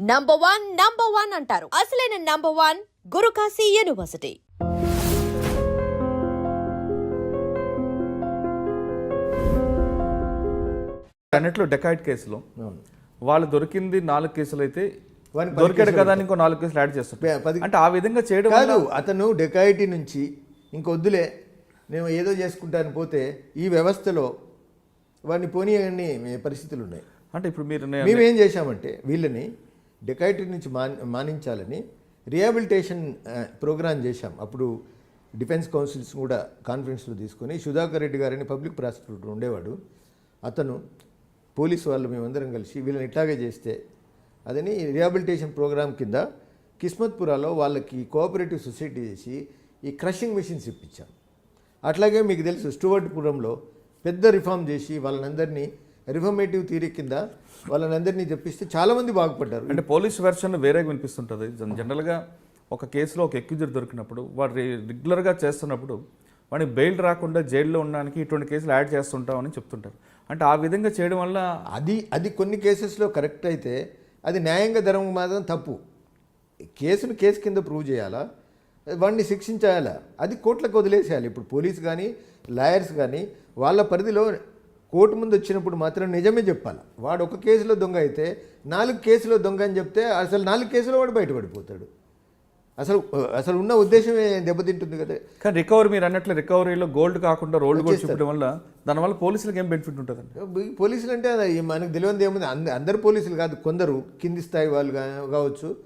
Number one number one అంటారు. అసలైన number one Gurukashi university. అన్నట్లు డెకాయిట్ కేసులో. వాళ్ళు దొరికింది నాలుగు కేసులు అయితే దొరికాడు కదా అని ఇంకో నాలుగు కేసులు యాడ్ పది- అంటే ఆ విధంగా చేయడం కాదు వల్ల అతను డెకాయిటీ నుంచి ఇంకొద్దులే నేను ఏదో చేసుకుంటాను పోతే ఈ వ్యవస్థలో వాడిని పోనీయని పరిస్థితులు ఉన్నాయి. అంటే ఇప్పుడు మీరు మేమేం చేశామంటే వీళ్ళని డెకైటరీ నుంచి మాన్ మానించాలని రిహాబిలిటేషన్ ప్రోగ్రాం చేశాం. అప్పుడు డిఫెన్స్ కౌన్సిల్స్ కూడా కాన్ఫరెన్స్లో తీసుకొని సుధాకర్ రెడ్డి గారని పబ్లిక్ ప్రాసిక్యూటర్ ఉండేవాడు. అతను పోలీసు వాళ్ళు మేమందరం కలిసి వీళ్ళని ఇట్లాగే చేస్తే అదని రిహాబిలిటేషన్ ప్రోగ్రాం కింద కిస్మత్పురాలో వాళ్ళకి కోఆపరేటివ్ సొసైటీ చేసి ఈ క్రషింగ్ మెషిన్స్ ఇప్పించాం. అట్లాగే మీకు తెలుసు స్టూవర్ట్పురంలో పెద్ద రిఫార్మ్ చేసి వాళ్ళందరినీ రిఫర్మేటివ్ థీరీ కింద వాళ్ళనందరినీ తెప్పిస్తే చాలామంది బాగుపడ్డారు. అంటే పోలీస్ వెర్షన్ వేరేగా వినిపిస్తుంటుంది. జన్- జనరల్గా ఒక కేసులో ఒక ఎక్యూజర్ దొరికినప్పుడు వాడు రెగ్యులర్గా చేస్తున్నప్పుడు వాడిని బెయిల్ రాకుండా జైల్లో ఉండడానికి ఇటువంటి కేసులు యాడ్ చేస్తుంటామని చెప్తుంటారు. అంటే ఆ విధంగా చేయడం వల్ల అది అది కొన్ని కేసెస్లో కరెక్ట్ అయితే అది న్యాయంగా ధర్మం మాత్రం తప్పు. కేసును కేసు కింద ప్రూవ్ చేయాలా? వాడిని శిక్షించాలా? అది కోర్టులకు వదిలేసేయాలి. ఇప్పుడు పోలీస్ కానీ లాయర్స్ కానీ వాళ్ళ పరిధిలో కోర్టు ముందు వచ్చినప్పుడు మాత్రం నిజమే చెప్పాలి. వాడు ఒక కేసులో దొంగ అయితే నాలుగు కేసులో దొంగ అని చెప్తే అసలు నాలుగు కేసులో వాడు బయటపడిపోతాడు. అసలు అసలు ఉన్న ఉద్దేశమే దెబ్బతింటుంది కదా. కానీ రికవరీ మీరు అన్నట్లు రికవరీలో గోల్డ్ కాకుండా రోల్డ్ గోల్డ్ చూపడం వల్ల దానివల్ల పోలీసులకు ఏం బెనిఫిట్ ఉంటుందండి? పోలీసులు అంటే అది మనకు తెలియదు ఏముంది? అంద- అందరు పోలీసులు కాదు కొందరు కింది స్థాయి వాళ్ళు కావచ్చు.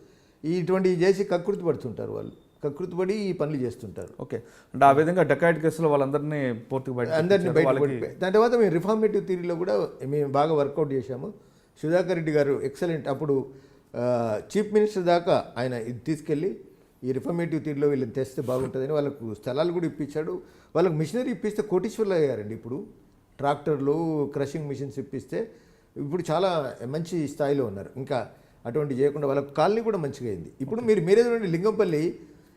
ఈ ఇటువంటివి చేసి కకృతి పడుతుంటారు వాళ్ళు. కకృతి పడి ఈ పనులు చేస్తుంటారు. ఓకే. అంటే ఆ విధంగా డెకాయిట్ కేసులో వాళ్ళందరినీ పూర్తిగా బయట అందరినీ. బయట దాని తర్వాత మేము రిఫార్మేటివ్ థీరీలో కూడా మేము బాగా వర్కౌట్ చేశాము. సుధాకర్ రెడ్డి గారు ఎక్సలెంట్ అప్పుడు చీఫ్ మినిస్టర్ దాకా ఆయన ఇది తీసుకెళ్ళి ఈ రిఫార్మేటివ్ థీరీలో వీళ్ళని తెస్తే బాగుంటుందని వాళ్ళకు స్థలాలు కూడా ఇప్పించాడు. వాళ్ళకు మిషనరీ ఇప్పిస్తే కోటీశ్వర్లు అయ్యారండి ఇప్పుడు. ట్రాక్టర్లు క్రషింగ్ మిషన్స్ ఇప్పిస్తే ఇప్పుడు చాలా మంచి స్థాయిలో ఉన్నారు. ఇంకా అటువంటి చేయకుండా వాళ్ళకు కాలనీ కూడా మంచిగా అయింది. ఇప్పుడు మీరు మీరే చూడండి లింగంపల్లి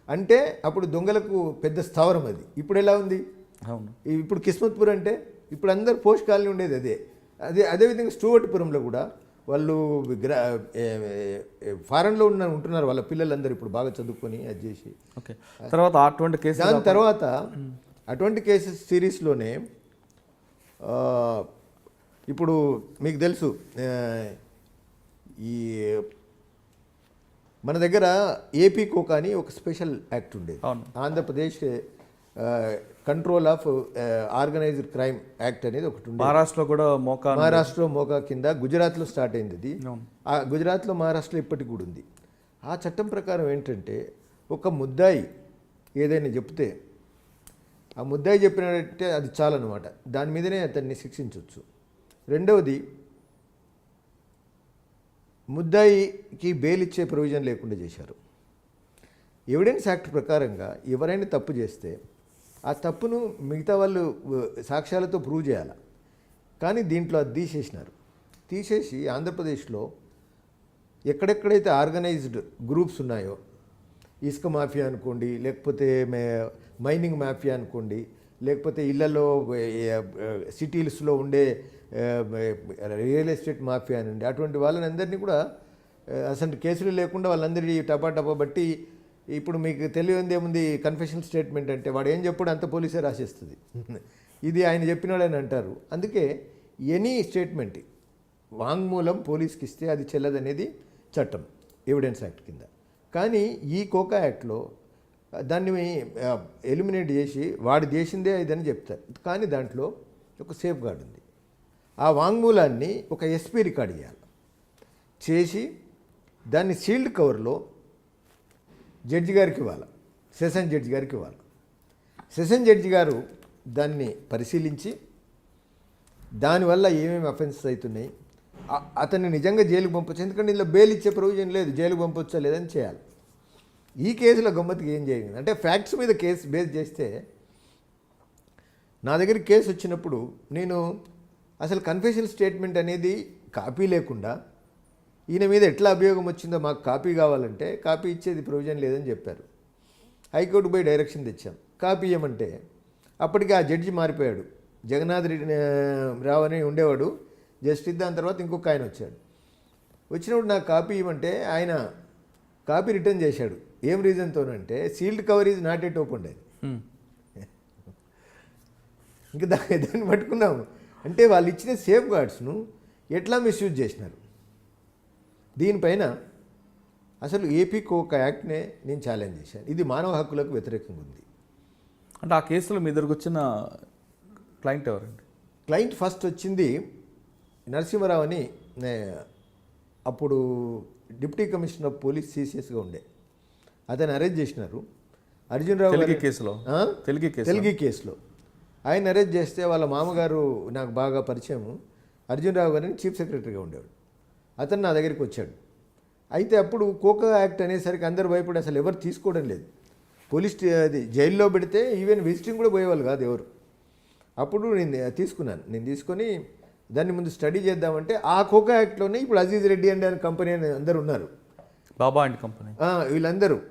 అంటే అప్పుడు దొంగలకు పెద్ద స్థావరం అది. ఇప్పుడు ఎలా ఉంది? అవును. ఇప్పుడు కిస్మత్పూర్ అంటే ఇప్పుడు అందరు పోస్ట్ కాలనీ ఉండేది అదే. అదే అదేవిధంగా స్టూవర్ట్పురంలో కూడా వాళ్ళు గ్రా ఫారెన్లో ఉన్న ఉంటున్నారు వాళ్ళ పిల్లలందరూ ఇప్పుడు బాగా చదువుకొని అది చేసి. ఓకే. తర్వాత అటువంటి కేసు దాని తర్వాత అటువంటి కేసెస్ సిరీస్లోనే ఇప్పుడు మీకు తెలుసు ఈ మన దగ్గర ఏపీ కోకా అని ఒక స్పెషల్ యాక్ట్ ఉండేది. Andhra Pradesh control of organised crime act అనేది ఒకటి ఉండేది. మహారాష్ట్రలో కూడా మోకా మహారాష్ట్రలో మోకా కింద గుజరాత్లో స్టార్ట్ అయింది అది. ఆ గుజరాత్లో మహారాష్ట్రలో ఇప్పటికి కూడా ఉంది. ఆ చట్టం ప్రకారం ఏంటంటే ఒక ముద్దాయి ఏదైనా చెప్తే ఆ ముద్దాయి చెప్పినట్టే అది చాలన్నమాట. దాని మీదనే అతన్ని శిక్షించవచ్చు రెండవది ముద్దాయికి బెయిల్ ఇచ్చే ప్రొవిజన్ లేకుండా చేశారు. ఎవిడెన్స్ యాక్ట్ ప్రకారంగా ఎవరైనా తప్పు చేస్తే ఆ తప్పును మిగతా వాళ్ళు సాక్ష్యాలతో ప్రూవ్ చేయాలి. కానీ దీంట్లో అది తీసేసినారు. తీసేసి ఆంధ్రప్రదేశ్లో ఎక్కడెక్కడైతే ఆర్గనైజ్డ్ గ్రూప్స్ ఉన్నాయో ఇసుక మాఫియా అనుకోండి లేకపోతే మే మైనింగ్ మాఫియా అనుకోండి లేకపోతే ఇళ్ళలో సిటీస్లో ఉండే రియల్ ఎస్టేట్ మాఫియా అనండి అటువంటి వాళ్ళని అందరినీ కూడా అసలు కేసులు లేకుండా వాళ్ళందరి టపా టపా బట్టి ఇప్పుడు మీకు తెలియంది ఏముంది కన్ఫెషన్ స్టేట్మెంట్ అంటే వాడు ఏం చెప్పాడు అంత పోలీసే రాసేస్తుంది. ఇది ఆయన చెప్పినాడని అంటారు. అందుకే ఎనీ స్టేట్మెంట్ వాంగ్మూలం పోలీస్కి ఇస్తే అది చెల్లదనేది చట్టం ఎవిడెన్స్ యాక్ట్ కింద. కానీ ఈ కోకా యాక్ట్లో దాన్ని ఎలిమినేట్ చేసి వాడు చేసిందే ఇదని చెప్తారు. కానీ దాంట్లో ఒక సేఫ్ గార్డ్ ఉంది. ఆ వాంగ్మూలాన్ని ఒక ఎస్పీ రికార్డ్ చేయాలి. చేసి దాన్ని సీల్డ్ కవర్లో జడ్జి గారికి ఇవ్వాలి. సెషన్ జడ్జి గారికి ఇవ్వాలి. సెషన్ జడ్జి గారు దాన్ని పరిశీలించి దానివల్ల ఏమేమి అఫెన్సెస్ అవుతున్నాయి అతన్ని నిజంగా జైలుకు పంపొచ్చు? ఎందుకంటే ఇందులో బెయిల్ ఇచ్చే ప్రొవిజన్ లేదు. జైలుకు పంపొచ్చా లేదని చేయాలి. ఈ కేసులో గమ్మత్తుకి ఏం చేయండి అంటే ఫ్యాక్ట్స్ మీద కేసు బేస్ చేస్తే నా దగ్గర కేసు వచ్చినప్పుడు నేను అసలు కన్ఫెషన్ స్టేట్మెంట్ అనేది కాపీ లేకుండా ఈయన మీద ఎట్లా అభియోగం వచ్చిందో మాకు కాపీ కావాలంటే కాపీ ఇచ్చేది ప్రొవిజన్ లేదని చెప్పారు. హైకోర్టు పోయి డైరెక్షన్ తెచ్చాం. కాపీ ఇవ్వమంటే అప్పటికి ఆ జడ్జి మారిపోయాడు. జగన్నాథ్ రెడ్డి ఆ, రావు అని ఉండేవాడు. జస్టిస్ దాని తర్వాత ఇంకొక ఆయన వచ్చాడు. వచ్చినప్పుడు నాకు కాపీ ఇవ్వమంటే ఆయన కాపీ రిటర్న్ చేశాడు. ఏం రీజన్తోనంటే sealed cover is not at open అది. ఇంకా దా దాన్ని పట్టుకున్నాము అంటే వాళ్ళు ఇచ్చిన సేఫ్ గార్డ్స్ను ఎట్లా మిస్యూజ్ చేసినారు? దీనిపైన అసలు ఏపీ కోక యాక్ట్నే నేను ఛాలెంజ్ చేశాను. ఇది మానవ హక్కులకు వ్యతిరేకంగా ఉంది. అంటే ఆ కేసులో మీ దగ్గరకు వచ్చిన క్లయింట్ ఎవరండి? క్లయింట్ ఫస్ట్ వచ్చింది నరసింహరావు అని అప్పుడు డిప్యూటీ కమిషనర్ ఆఫ్ పోలీస్ సిసిఎస్గా ఉండే. అతను అరెస్ట్ చేసినారు. అర్జున్ రావు తెలుగు గారి- కేసులో? తెలుగు కేసు తెలుగు కేసులో. ఆయన అరెస్ట్ చేస్తే వాళ్ళ మామగారు నాకు బాగా పరిచయము. అర్జున్ రావు గారిని చీఫ్ సెక్రటరీగా ఉండేవాడు. అతను నా దగ్గరికి వచ్చాడు. అయితే అప్పుడు కోకా యాక్ట్ అనేసరికి అందరు భయపడి అసలు ఎవరు తీసుకోవడం లేదు. పోలీస్ అది జైల్లో పెడితే ఈవెన్ విజిటింగ్ కూడా పోయేవాళ్ళు కాదు ఎవరు. అప్పుడు నేను తీసుకున్నాను. నేను తీసుకొని దాన్ని ముందు స్టడీ చేద్దామంటే ఆ కోకా యాక్ట్లోనే ఇప్పుడు అజీజ్ రెడ్డి అండ్ కంపెనీ అని అందరు ఉన్నారు. Baba and company. వీళ్ళందరూ.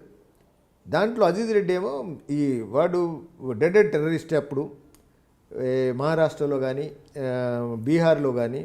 దాంట్లో అజీజ్ రెడ్డి ఏమో ఈ వాడు డెడెడ్ టెర్రరిస్ట్ అప్పుడు మహారాష్ట్రలో కానీ బీహార్లో కానీ